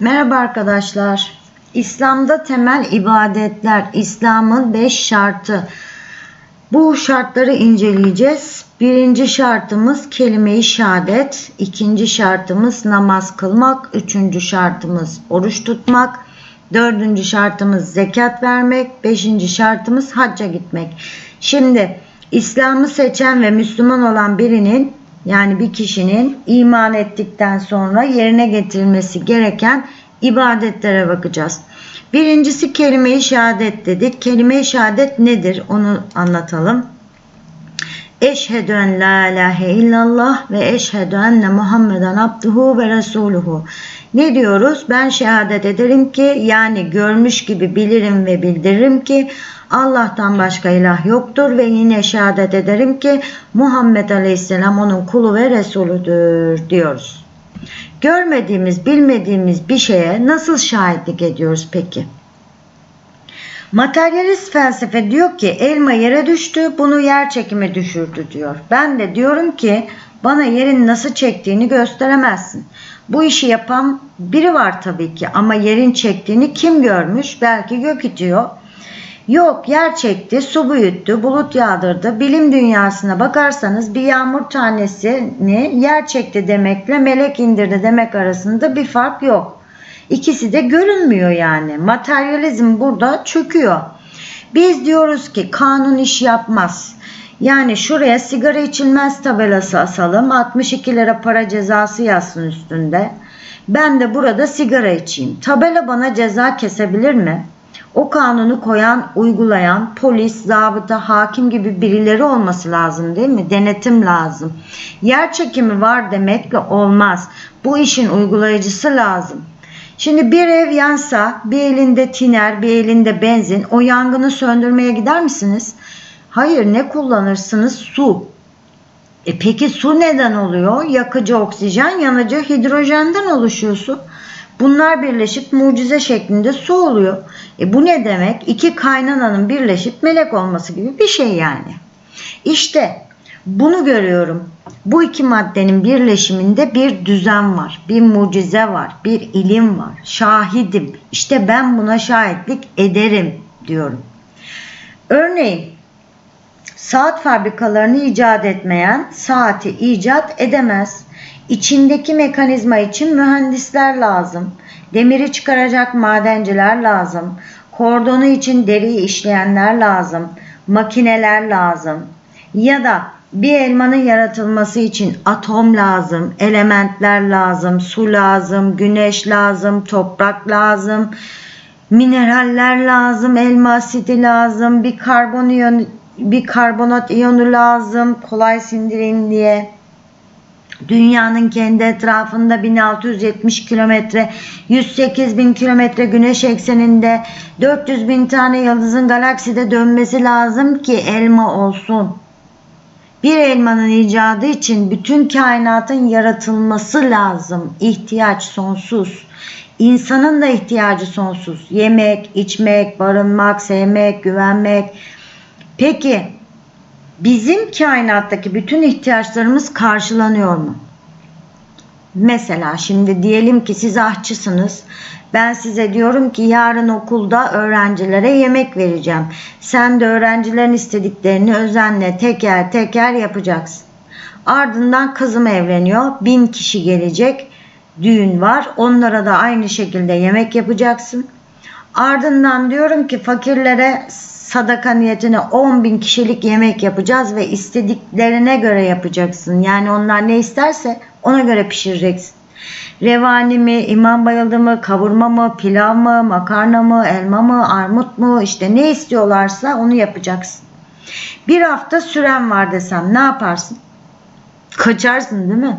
Merhaba arkadaşlar. İslam'da temel ibadetler, İslam'ın 5 şartı. Bu şartları inceleyeceğiz. Birinci şartımız kelime-i şehadet. ikinci şartımız namaz kılmak. Üçüncü şartımız oruç tutmak. Dördüncü şartımız zekat vermek. Beşinci şartımız hacca gitmek. Şimdi İslam'ı seçen ve Müslüman olan birinin yani bir kişinin iman ettikten sonra yerine getirilmesi gereken ibadetlere bakacağız. Birincisi kelime-i şehadet dedik. Kelime-i şehadet nedir? Onu anlatalım. Eşhedü en la ilahe illallah ve eşhedü enne Muhammeden abduhu ve resuluhu. Ne diyoruz? Ben şehadet ederim ki yani görmüş gibi bilirim ve bildiririm ki Allah'tan başka ilah yoktur ve yine şehadet ederim ki Muhammed Aleyhisselam onun kulu ve Resulüdür diyoruz. Görmediğimiz, bilmediğimiz bir şeye nasıl şahitlik ediyoruz peki? Materyalist felsefe diyor ki elma yere düştü, bunu yer çekimi düşürdü diyor. Ben de diyorum ki bana yerin nasıl çektiğini gösteremezsin. Bu işi yapan biri var tabii ki ama yerin çektiğini kim görmüş? Belki gök itiyor. Yok yer çekti, su büyüttü, bulut yağdırdı. Bilim dünyasına bakarsanız bir yağmur tanesini yer çekti demekle melek indirdi demek arasında bir fark yok. İkisi de görünmüyor yani. Materyalizm burada çöküyor. Biz diyoruz ki kanun iş yapmaz. Yani şuraya sigara içilmez tabelası asalım. 62 lira para cezası yazsın üstünde. Ben de burada sigara içeyim. Tabela bana ceza kesebilir mi? O kanunu koyan, uygulayan polis, zabıta, hakim gibi birileri olması lazım değil mi? Denetim lazım. Yer çekimi var demekle olmaz. Bu işin uygulayıcısı lazım. Şimdi bir ev yansa bir elinde tiner bir elinde benzin o yangını söndürmeye gider misiniz? Hayır ne kullanırsınız? Su. E peki su neden oluyor? Yakıcı oksijen, yanıcı hidrojenden oluşuyor su. Bunlar birleşip mucize şeklinde su oluyor. E bu ne demek? İki kaynananın birleşip melek olması gibi bir şey yani. İşte bunu görüyorum. Bu iki maddenin birleşiminde bir düzen var, bir mucize var, bir ilim var. Şahidim. İşte ben buna şahitlik ederim diyorum. Örneğin saat fabrikalarını icat etmeyen saati icat edemez. İçindeki mekanizma için mühendisler lazım. Demiri çıkaracak madenciler lazım. Kordonu için deriyi işleyenler lazım. Makineler lazım. Ya da bir elmanın yaratılması için atom lazım, elementler lazım, su lazım, güneş lazım, toprak lazım, mineraller lazım, elma asidi lazım, bir karbon iyon, bir karbonat iyonu lazım, kolay sindirin diye. Dünyanın kendi etrafında 1670 kilometre, 108 bin kilometre güneş ekseninde 400 bin tane yıldızın galakside dönmesi lazım ki elma olsun. Bir elmanın icadı için bütün kainatın yaratılması lazım. İhtiyaç sonsuz. İnsanın da ihtiyacı sonsuz. Yemek, içmek, barınmak, sevmek, güvenmek. Peki bizim kainattaki bütün ihtiyaçlarımız karşılanıyor mu? Mesela şimdi diyelim ki siz aşçısınız. Ben size diyorum ki yarın okulda öğrencilere yemek vereceğim. Sen de öğrencilerin istediklerini özenle teker teker yapacaksın. Ardından kızım evleniyor. Bin kişi gelecek. Düğün var. Onlara da aynı şekilde yemek yapacaksın. Ardından diyorum ki fakirlere sadaka niyetine 10 bin kişilik yemek yapacağız ve istediklerine göre yapacaksın. Yani onlar ne isterse ona göre pişireceksin. Revani mi, imam bayıldı mı, kavurma mı, pilav mı, makarna mı, elma mı, armut mu işte ne istiyorlarsa onu yapacaksın. Bir hafta süren var desem ne yaparsın? Kaçarsın değil mi?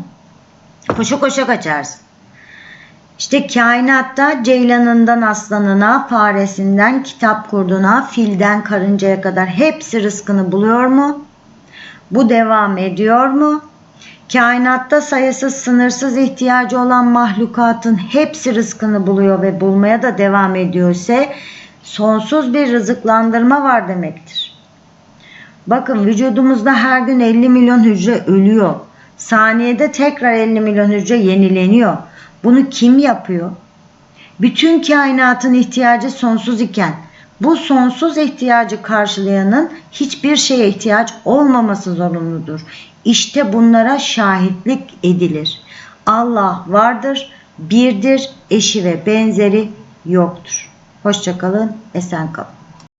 Koşa koşa kaçarsın. İşte kainatta ceylanından aslanına, faresinden kitap kurduna, filden karıncaya kadar hepsi rızkını buluyor mu? Bu devam ediyor mu? Kainatta sayısız sınırsız ihtiyacı olan mahlukatın hepsi rızkını buluyor ve bulmaya da devam ediyorsa sonsuz bir rızıklandırma var demektir. Bakın vücudumuzda her gün 50 milyon hücre ölüyor. Saniyede tekrar 50 milyon hücre yenileniyor. Bunu kim yapıyor? Bütün kainatın ihtiyacı sonsuz iken bu sonsuz ihtiyacı karşılayanın hiçbir şeye ihtiyaç olmaması zorunludur. İşte bunlara şahitlik edilir. Allah vardır, birdir, eşi ve benzeri yoktur. Hoşçakalın, esen kalın.